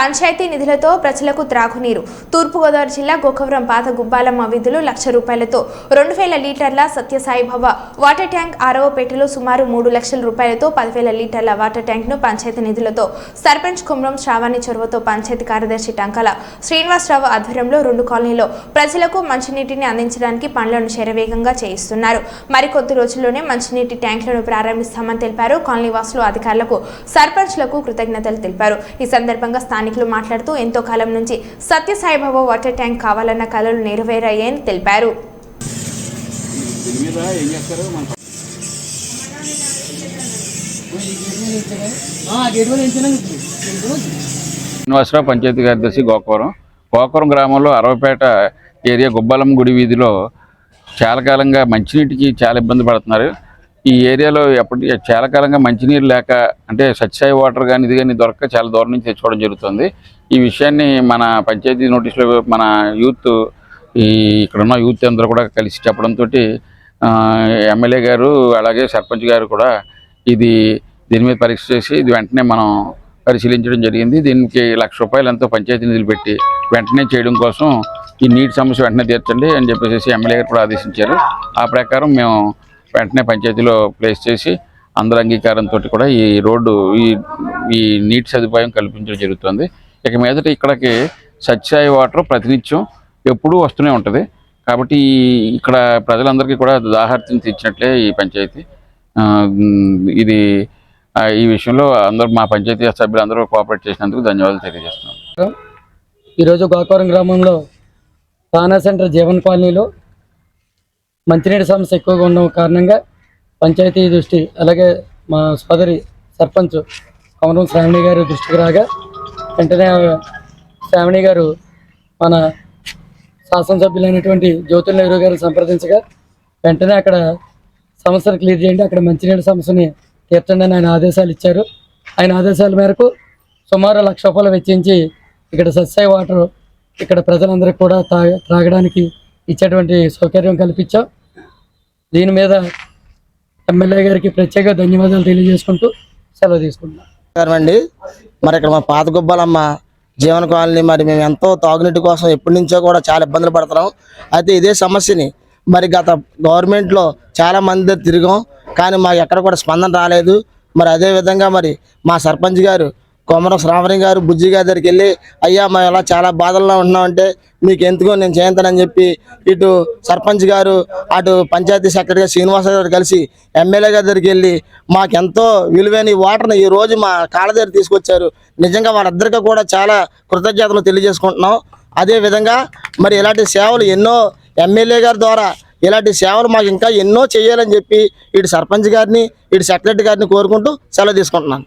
పంచాయతీ నిధులతో ప్రజలకు త్రాగునీరు. తూర్పుగోదావరి జిల్లా గోకవరం పాత గుబ్బాలమ్మ విధులు లక్ష రూపాయలతో రెండు వేల లీటర్ల సత్యసాయిబాబా వాటర్ ట్యాంక్ ఆరవపేటలో సుమారు మూడు లక్షల రూపాయలతో పదివేల లీటర్ల వాటర్ ట్యాంక్ను పంచాయతీ నిధులతో సర్పంచ్ కుమ్రం శ్రావణి చొరవతో పంచాయతీ కార్యదర్శి టంకల శ్రీనివాసరావు ఆధ్వర్యంలో రెండు కాలనీలో ప్రజలకు మంచినీటిని అందించడానికి పనులను శరవేగంగా చేయిస్తున్నారు. మరికొద్ది రోజుల్లోనే మంచినీటి ట్యాంకులను ప్రారంభిస్తామని తెలిపారు. కాలనీ వాసులు అధికారులకు సర్పంచ్లకు కృతజ్ఞతలు తెలిపారు. ఈ సందర్భంగా స్థానిక స్థానికులు మాట్లాడుతూ ఎంతో కాలం నుంచి సత్యసాయిబాబా వాటర్ ట్యాంక్ కావాలన్న కలలు నెరవేరాయని తెలిపారు. శ్రీనివాసరావు పంచాయతీ కార్యదర్శి గోకవరం. గోకవరం గ్రామంలో అరవపేట ఏరియా గుబ్బాలం గుడి వీధిలో చాలా కాలంగా మంచినీటికి చాలా ఇబ్బంది పడుతున్నారు. ఈ ఏరియాలో ఎప్పటి చాలా కాలంగా మంచినీరు లేక అంటే సత్యసాయి వాటర్ కానీ ఇది కానీ దొరక చాలా దూరం నుంచి తెచ్చుకోవడం జరుగుతుంది. ఈ విషయాన్ని మన పంచాయతీ నోటీసులో మన యూత్ ఈ ఇక్కడ ఉన్న యూత్ అందరూ కూడా కలిసి చెప్పడంతో ఎమ్మెల్యే గారు అలాగే సర్పంచ్ గారు కూడా ఇది దీని మీద పరీక్ష చేసి ఇది వెంటనే మనం పరిశీలించడం జరిగింది. దీనికి లక్ష రూపాయలు ఎంతో పంచాయతీ నిధులు పెట్టి వెంటనే చేయడం కోసం ఈ నీటి సమస్య వెంటనే తీర్చండి అని చెప్పేసి ఎమ్మెల్యే గారు కూడా ఆదేశించారు. ఆ ప్రకారం మేము వెంటనే పంచాయతీలో ప్లేస్ చేసి అందరి అంగీకారంతో కూడా ఈ రోడ్డు ఈ ఈ నీటి సదుపాయం కల్పించడం జరుగుతుంది. ఇక మీదట ఇక్కడికి సత్యాయి వాటర్ ప్రతినిత్యం ఎప్పుడూ వస్తూనే ఉంటుంది. కాబట్టి ఇక్కడ ప్రజలందరికీ కూడా దాహార్తిని తీర్చినట్లే ఈ పంచాయతీ. ఇది ఈ విషయంలో అందరూ మా పంచాయతీ సభ్యులందరూ కోఆపరేట్ చేసినందుకు ధన్యవాదాలు తెలియజేస్తున్నాం. ఈరోజు గోకవరం గ్రామంలో తానా సెంటర్ జీవన్ కాలనీలో మంచినీటి సమస్య ఎక్కువగా ఉండడం కారణంగా పంచాయతీ దృష్టి అలాగే మా సోదరి సర్పంచ్ కమరం శ్రావణి గారి దృష్టికి రాగా వెంటనే శ్రావణి గారు మన శాసనసభ్యులైనటువంటి జ్యోతుల నెహ్రూ గారు సంప్రదించగా వెంటనే అక్కడ సమస్యను క్లియర్ చేయండి. అక్కడ మంచినీటి సమస్యని తీర్చండి అని ఆయన ఆదేశాలు ఇచ్చారు. ఆయన ఆదేశాల మేరకు సుమారు లక్ష రూపాయలు వెచ్చించి ఇక్కడ సత్సాయి వాటర్ ఇక్కడ ప్రజలందరికీ కూడా తాగ త్రాగడానికి ఇచ్చేటువంటి సౌకర్యం కల్పించాం. దీని మీద ఎమ్మెల్యే గారికి ప్రత్యేక ధన్యవాదాలు తెలియజేసుకుంటూ సెలవు తీసుకుంటున్నాం. అండి. మరి ఇక్కడ మా పాత గుబ్బాలమ్మ జీవన కాలనీ మరి మేము ఎంతో తాగునీటి కోసం ఎప్పటి నుంచో కూడా చాలా ఇబ్బందులు పడుతున్నాం. అయితే ఇదే సమస్యని మరి గత గవర్నమెంట్లో చాలా మంది తిరిగాం. కానీ మాకు ఎక్కడ కూడా స్పందన రాలేదు. మరి అదే విధంగా మరి మా సర్పంచ్ గారు కొమరం శ్రావణి గారు బుజ్జి గారి దగ్గరికి వెళ్ళి అయ్యా మేము ఇలా చాలా బాధల్లో ఉంటున్నామంటే మీకు ఎందుకో నేను చేయంతానని చెప్పి ఇటు సర్పంచ్ గారు అటు పంచాయతీ సెక్రటరీ శ్రీనివాస గారు కలిసి ఎమ్మెల్యే గారి దగ్గరికి వెళ్ళి మాకెంతో విలువైన ఈ వాటర్ని ఈ రోజు మా కాళ్ళ దగ్గర తీసుకొచ్చారు. నిజంగా వాళ్ళిద్దరికీ కూడా చాలా కృతజ్ఞతలు తెలియజేసుకుంటున్నాం. అదేవిధంగా మరి ఇలాంటి సేవలు ఎన్నో ఎమ్మెల్యే గారి ద్వారా ఇలాంటి సేవలు మాకు ఇంకా ఎన్నో చేయాలని చెప్పి ఇటు సర్పంచ్ గారిని ఇటు సెక్రటరీ గారిని కోరుకుంటూ సెలవు తీసుకుంటున్నాను.